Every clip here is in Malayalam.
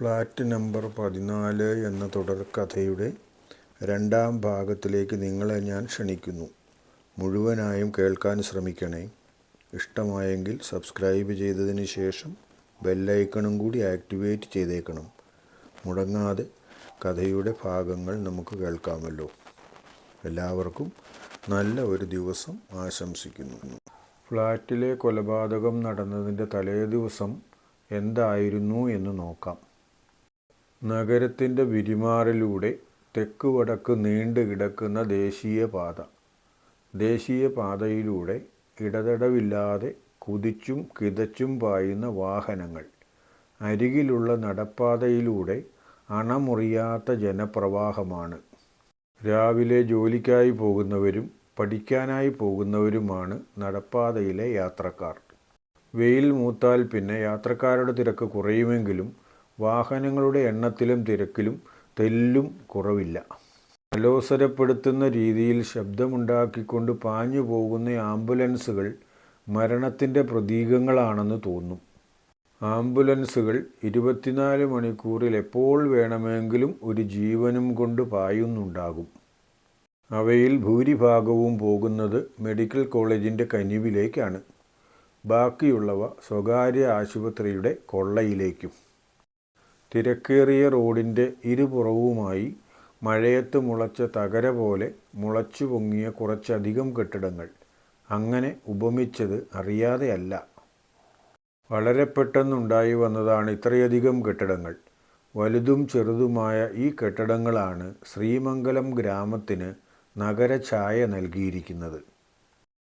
ഫ്ലാറ്റ് നമ്പർ പതിനാല് എന്ന തുടർക്കഥയുടെ രണ്ടാം ഭാഗത്തിലേക്ക് നിങ്ങളെ ഞാൻ ക്ഷണിക്കുന്നു. മുഴുവനായും കേൾക്കാൻ ശ്രമിക്കണേ. ഇഷ്ടമായെങ്കിൽ സബ്സ്ക്രൈബ് ചെയ്തതിന് ശേഷം ബെല്ലൈക്കണും കൂടി ആക്ടിവേറ്റ് ചെയ്തേക്കണം. മുടങ്ങാതെ കഥയുടെ ഭാഗങ്ങൾ നമുക്ക് കേൾക്കാമല്ലോ. എല്ലാവർക്കും നല്ല ഒരു ദിവസം ആശംസിക്കുന്നു. ഫ്ലാറ്റിലെ കൊലപാതകം നടന്നതിന്റെ തലേ ദിവസം എന്തായിരുന്നു എന്ന് നോക്കാം. നഗരത്തിന്റെ വിരിമാറിലൂടെ തെക്ക് വടക്ക് നീണ്ടു കിടക്കുന്ന ദേശീയപാത ദേശീയപാതയിലൂടെ ഇടതടവില്ലാതെ കുതിച്ചും കിതച്ചും പായുന്ന വാഹനങ്ങൾ. അരികിലുള്ള നടപ്പാതയിലൂടെ അണമുറിയാത്ത ജനപ്രവാഹമാണ്. രാവിലെ ജോലിക്കായി പോകുന്നവരും പഠിക്കാനായി പോകുന്നവരുമാണ് നടപ്പാതയിലെ യാത്രക്കാർ. വെയിൽ മൂത്താൽ പിന്നെ യാത്രക്കാരുടെ തിരക്ക് കുറയുമെങ്കിലും വാഹനങ്ങളുടെ എണ്ണത്തിലും തിരക്കിലും തെല്ലും കുറവില്ല. അലോസരപ്പെടുത്തുന്ന രീതിയിൽ ശബ്ദമുണ്ടാക്കിക്കൊണ്ട് പാഞ്ഞു പോകുന്ന ആംബുലൻസുകൾ മരണത്തിന്റെ പ്രതീകങ്ങളാണെന്ന് തോന്നും. ആംബുലൻസുകൾ ഇരുപത്തിനാല് മണിക്കൂറിൽ എപ്പോൾ വേണമെങ്കിലും ഒരു ജീവനും കൊണ്ട് പായുന്നുണ്ടാകും. അവയിൽ ഭൂരിഭാഗവും പോകുന്നത് മെഡിക്കൽ കോളേജിന്റെ കനിവിലേക്കാണ്. ബാക്കിയുള്ളവ സ്വകാര്യ ആശുപത്രിയുടെ കൊള്ളയിലേക്കും. തിരക്കേറിയ റോഡിന്റെ ഇരുപുറവുമായി മഴയത്ത് മുളച്ച തകര പോലെ മുളച്ചു പൊങ്ങിയ കുറച്ചധികം കെട്ടിടങ്ങൾ. അങ്ങനെ ഉപമിച്ചത് അറിയാതെയല്ല. വളരെ പെട്ടെന്നുണ്ടായി വന്നതാണ് ഇത്രയധികം കെട്ടിടങ്ങൾ. വലുതും ചെറുതുമായ ഈ കെട്ടിടങ്ങളാണ് ശ്രീമംഗലം ഗ്രാമത്തിന് നഗരഛായ നൽകിയിരിക്കുന്നത്.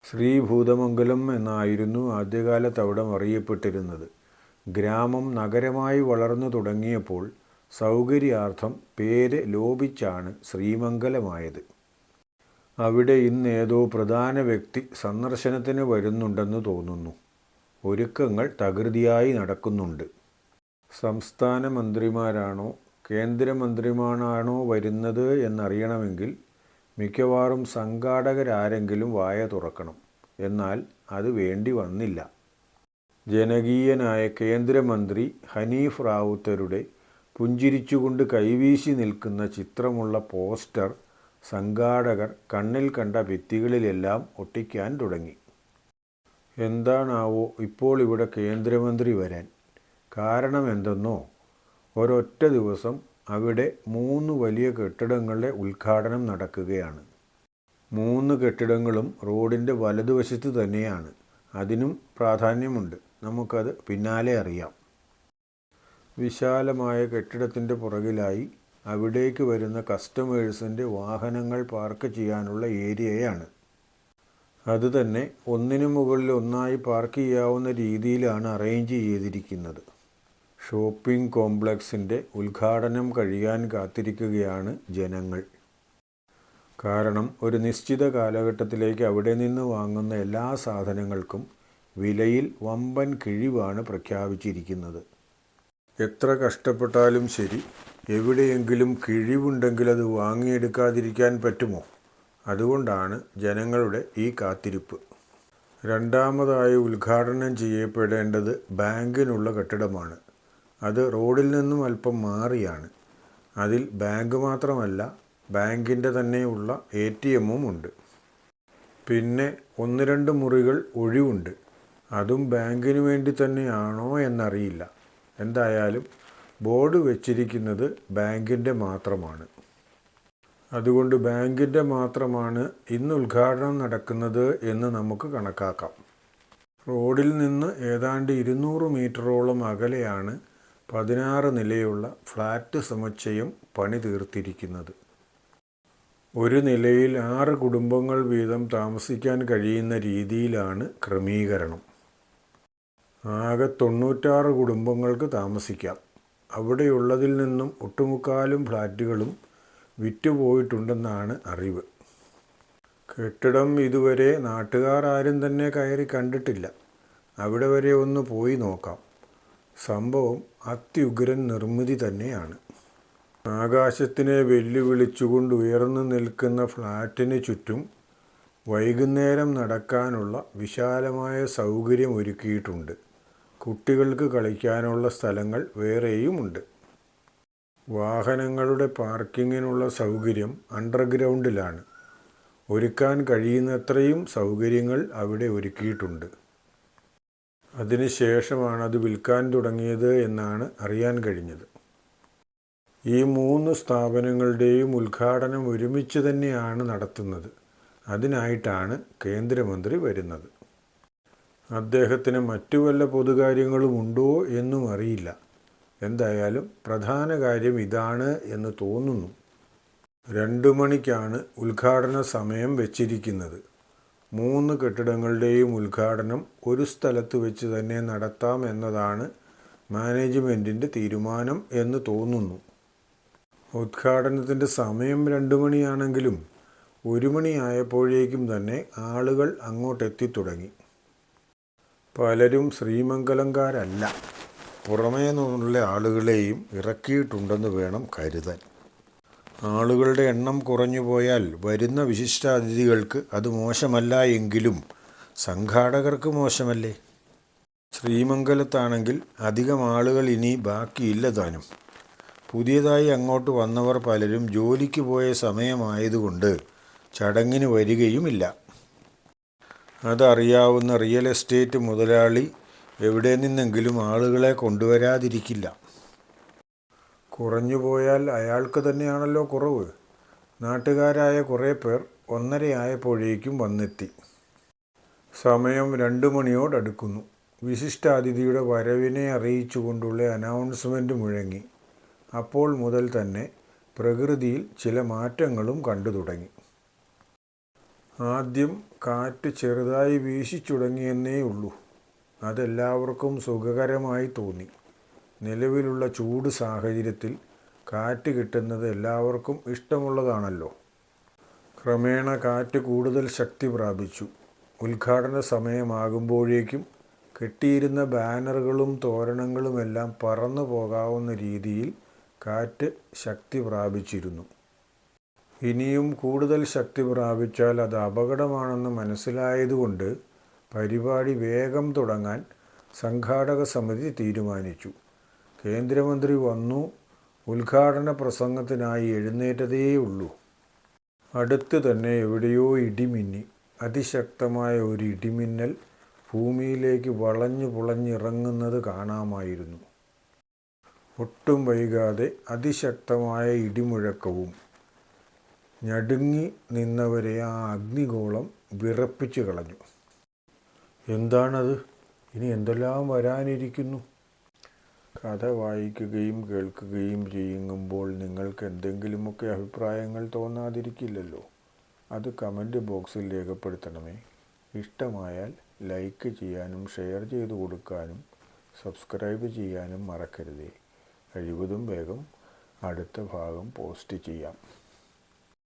ശ്രീഭൂതമംഗലം എന്നായിരുന്നു ആദ്യകാലത്ത് അവിടം അറിയപ്പെട്ടിരുന്നത്. ഗ്രാമം നഗരമായി വളർന്നു തുടങ്ങിയപ്പോൾ സൗകര്യാർത്ഥം പേര് ലോപിച്ചാണ് ശ്രീമംഗലമായത്. അവിടെ ഇന്നേതോ പ്രധാന വ്യക്തി സന്ദർശനത്തിന് വരുന്നുണ്ടെന്ന് തോന്നുന്നു. ഒരുക്കങ്ങൾ തകൃതിയായി നടക്കുന്നുണ്ട്. സംസ്ഥാന മന്ത്രിമാരാണോ കേന്ദ്രമന്ത്രിമാരാണോ വരുന്നത് എന്നറിയണമെങ്കിൽ മിക്കവാറും സംഘാടകരാരെങ്കിലും വായ തുറക്കണം. എന്നാൽ അത് വേണ്ടി വന്നില്ല. ജനകീയനായ കേന്ദ്രമന്ത്രി ഹനീഫ് റാവുത്തരുടെ പുഞ്ചിരിച്ചുകൊണ്ട് കൈവീശി നിൽക്കുന്ന ചിത്രമുള്ള പോസ്റ്റർ സംഘാടകർ കണ്ണിൽ കണ്ട ഭിത്തികളിലെല്ലാം ഒട്ടിക്കാൻ തുടങ്ങി. എന്താണാവോ ഇപ്പോൾ ഇവിടെ കേന്ദ്രമന്ത്രി വരാൻ? കാരണം എന്തെന്നോ? ഒരൊറ്റ ദിവസം അവിടെ മൂന്ന് വലിയ കെട്ടിടങ്ങളുടെ ഉദ്ഘാടനം നടക്കുകയാണ്. മൂന്ന് കെട്ടിടങ്ങളും റോഡിന്റെ വലതുവശത്ത് തന്നെയാണ്. അതിനും പ്രാധാന്യമുണ്ട്. നമുക്കത് പിന്നാലെ അറിയാം. വിശാലമായ കെട്ടിടത്തിന്റെ പുറകിലായി അവിടേക്ക് വരുന്ന കസ്റ്റമേഴ്സിന്റെ വാഹനങ്ങൾ പാർക്ക് ചെയ്യാനുള്ള ഏരിയയാണ്. അതുതന്നെ ഒന്നിനു മുകളിൽ ഒന്നായി പാർക്ക് ചെയ്യാവുന്ന രീതിയിലാണ് അറേഞ്ച് ചെയ്തിരിക്കുന്നത്. ഷോപ്പിംഗ് കോംപ്ലക്സിന്റെ ഉദ്ഘാടനം കഴിയാൻ കാത്തിരിക്കുകയാണ് ജനങ്ങൾ. കാരണം ഒരു നിശ്ചിത കാലഘട്ടത്തിലേക്ക് അവിടെ നിന്ന് വാങ്ങുന്ന എല്ലാ സാധനങ്ങൾക്കും വിലയിൽ വമ്പൻ കിഴിവാണ് പ്രഖ്യാപിച്ചിരിക്കുന്നത്. എത്ര കഷ്ടപ്പെട്ടാലും ശരി എവിടെയെങ്കിലും കിഴിവുണ്ടെങ്കിൽ അത് വാങ്ങിയെടുക്കാതിരിക്കാൻ പറ്റുമോ? അതുകൊണ്ടാണ് ജനങ്ങളുടെ ഈ കാത്തിരിപ്പ്. രണ്ടാമതായി ഉദ്ഘാടനം ചെയ്യപ്പെടേണ്ടത് ബാങ്കിനുള്ള കെട്ടിടമാണ്. അത് റോഡിൽ നിന്നും അല്പം മാറിയാണ്. അതിൽ ബാങ്ക് മാത്രമല്ല ബാങ്കിന്റെ തന്നെയുള്ള എ ടി എമ്മും ഉണ്ട്. പിന്നെ ഒന്ന് രണ്ട് മുറികൾ ഒഴിവുണ്ട്. അതും ബാങ്കിന് വേണ്ടി തന്നെയാണോ എന്നറിയില്ല. എന്തായാലും ബോർഡ് വെച്ചിരിക്കുന്നത് ബാങ്കിന്റെ മാത്രമാണ്. അതുകൊണ്ട് ബാങ്കിന്റെ മാത്രമാണ് ഇന്ന് ഉദ്ഘാടനം നടക്കുന്നത് എന്ന് നമുക്ക് കണക്കാക്കാം. റോഡിൽ നിന്ന് ഏതാണ്ട് ഇരുന്നൂറ് മീറ്ററോളം അകലെയാണ് പതിനാറ് നിലയുള്ള ഫ്ലാറ്റ് സമുച്ചയം പണി തീർത്തിരിക്കുന്നത്. ഒരു നിലയിൽ ആറ് കുടുംബങ്ങൾ വീതം താമസിക്കാൻ കഴിയുന്ന രീതിയിലാണ് ക്രമീകരണം. ആകെ തൊണ്ണൂറ്റാറ് കുടുംബങ്ങൾക്ക് താമസിക്കാം. അവിടെയുള്ളതിൽ നിന്നും ഒട്ടുമുക്കാലും ഫ്ലാറ്റുകളും വിറ്റുപോയിട്ടുണ്ടെന്നാണ് അറിവ്. കെട്ടിടം ഇതുവരെ നാട്ടുകാർ ആരും തന്നെ കയറി കണ്ടിട്ടില്ല. അവിടെ വരെ ഒന്ന് പോയി നോക്കാം. സംഭവം അത്യുഗ്രൻ നിർമ്മിതി തന്നെയാണ്. ആകാശത്തിനെ വെല്ലുവിളിച്ചുകൊണ്ട് ഉയർന്നു നിൽക്കുന്ന ഫ്ലാറ്റിന് ചുറ്റും വൈകുന്നേരം നടക്കാനുള്ള വിശാലമായ സൗകര്യം ഒരുക്കിയിട്ടുണ്ട് കുട്ടികൾക്ക് കളിക്കാനുള്ള സ്ഥലങ്ങൾ വേറെയുമുണ്ട്. വാഹനങ്ങളുടെ പാർക്കിങ്ങിനുള്ള സൗകര്യം അണ്ടർഗ്രൗണ്ടിലാണ്. ഒരുക്കാൻ കഴിയുന്നത്രയും സൗകര്യങ്ങൾ അവിടെ ഒരുക്കിയിട്ടുണ്ട്. അതിനുശേഷമാണ് അത് വിൽക്കാൻ തുടങ്ങിയത് എന്നാണ് അറിയാൻ കഴിഞ്ഞത്. ഈ മൂന്ന് സ്ഥാപനങ്ങളുടെയും ഉദ്ഘാടനം ഒരുമിച്ച് തന്നെയാണ് നടത്തുന്നത്. അതിനായിട്ടാണ് കേന്ദ്രമന്ത്രി വരുന്നത്. അദ്ദേഹത്തിന് മറ്റു വല്ല പൊതുകാര്യങ്ങളും ഉണ്ടോ എന്നും അറിയില്ല. എന്തായാലും പ്രധാന കാര്യം ഇതാണ് എന്ന് തോന്നുന്നു. രണ്ടു മണിക്കാണ് ഉദ്ഘാടന സമയം വെച്ചിരിക്കുന്നത്. മൂന്ന് കെട്ടിടങ്ങളുടെയും ഉദ്ഘാടനം ഒരു സ്ഥലത്ത് വെച്ച് തന്നെ നടത്താം എന്നതാണ് മാനേജ്മെന്റിന്റെ തീരുമാനം എന്ന് തോന്നുന്നു. ഉദ്ഘാടനത്തിന്റെ സമയം രണ്ടു മണിയാണെങ്കിലും ഒരു മണിയായപ്പോഴേക്കും തന്നെ ആളുകൾ അങ്ങോട്ടെത്തിത്തുടങ്ങി പലരും ശ്രീമംഗലംകാരല്ല. പുറമേ നിന്നുള്ള ആളുകളെയും ഇറക്കിയിട്ടുണ്ടെന്ന് വേണം കരുതാൻ. ആളുകളുടെ എണ്ണം കുറഞ്ഞു പോയാൽ വരുന്ന വിശിഷ്ടാതിഥികൾക്ക് അത് മോശമല്ല എങ്കിലും സംഘാടകർക്ക് മോശമല്ലേ? ശ്രീമംഗലത്താണെങ്കിൽ അധികം ആളുകൾ ഇനി ബാക്കിയില്ല താനും. പുതിയതായി അങ്ങോട്ട് വന്നവർ പലരും ജോലിക്ക് പോയ സമയമായതുകൊണ്ട് ചടങ്ങിന് വരികയുമില്ല. അതറിയാവുന്ന റിയൽ എസ്റ്റേറ്റ് മുതലാളി എവിടെ നിന്നെങ്കിലും ആളുകളെ കൊണ്ടുവരാതിരിക്കില്ല. കുറഞ്ഞു പോയാൽ അയാൾക്ക് തന്നെയാണല്ലോ കുറവ്. നാട്ടുകാരായ കുറേ പേർ ഒന്നരയായപ്പോഴേക്കും വന്നെത്തി. സമയം രണ്ട് മണിയോടടുക്കുന്നു വിശിഷ്ടാതിഥിയുടെ വരവിനെ അറിയിച്ചുകൊണ്ടുള്ള അനൗൺസ്മെന്റ് മുഴങ്ങി. അപ്പോൾ മുതൽ തന്നെ പ്രകൃതിയിൽ ചില മാറ്റങ്ങളും കണ്ടു തുടങ്ങി ആദ്യം കാറ്റ് ചെറുതായി വീശിച്ചുടങ്ങിയെന്നേ ഉള്ളൂ അതെല്ലാവർക്കും സുഖകരമായി തോന്നി. നിലവിലുള്ള ചൂട് സാഹചര്യത്തിൽ കാറ്റ് കിട്ടുന്നത് എല്ലാവർക്കും ഇഷ്ടമുള്ളതാണല്ലോ. ക്രമേണ കാറ്റ് കൂടുതൽ ശക്തി പ്രാപിച്ചു. ഉദ്ഘാടന സമയമാകുമ്പോഴേക്കും കെട്ടിയിരുന്ന ബാനറുകളും തോരണങ്ങളുമെല്ലാം പറന്നു പോകാവുന്ന രീതിയിൽ കാറ്റ് ശക്തി പ്രാപിച്ചിരുന്നു. ഇനിയും കൂടുതൽ ശക്തി പ്രാപിച്ചാൽ അത് അപകടമാണെന്ന് മനസ്സിലായതുകൊണ്ട് പരിപാടി വേഗം തുടങ്ങാൻ സംഘാടക സമിതി തീരുമാനിച്ചു. കേന്ദ്രമന്ത്രി വന്നു. ഉദ്ഘാടന പ്രസംഗത്തിനായി എഴുന്നേറ്റതേയുള്ളൂ. അടുത്ത് തന്നെ എവിടെയോ ഇടിമിന്നി. അതിശക്തമായ ഒരു ഇടിമിന്നൽ ഭൂമിയിലേക്ക് വളഞ്ഞു പുളഞ്ഞിറങ്ങുന്നത് കാണാമായിരുന്നു. ഒട്ടും വൈകാതെ അതിശക്തമായ ഇടിമുഴക്കവും ഞടുങ്ങി നിന്നവരെ ആ അഗ്നിഗോളം വിറപ്പിച്ചു കളഞ്ഞു. എന്താണത്? ഇനി എന്തെല്ലാം വരാനിരിക്കുന്നു? കഥ വായിക്കുകയും കേൾക്കുകയും ചെയ്യുമ്പോൾ നിങ്ങൾക്ക് എന്തെങ്കിലുമൊക്കെ അഭിപ്രായങ്ങൾ തോന്നാതിരിക്കില്ലല്ലോ. അത് കമന്റ് ബോക്സിൽ രേഖപ്പെടുത്തണമേ. ഇഷ്ടമായാൽ ലൈക്ക് ചെയ്യാനും ഷെയർ ചെയ്തു കൊടുക്കാനും സബ്സ്ക്രൈബ് ചെയ്യാനും മറക്കരുതേ. കഴിവതും വേഗം അടുത്ത ഭാഗം പോസ്റ്റ് ചെയ്യാം.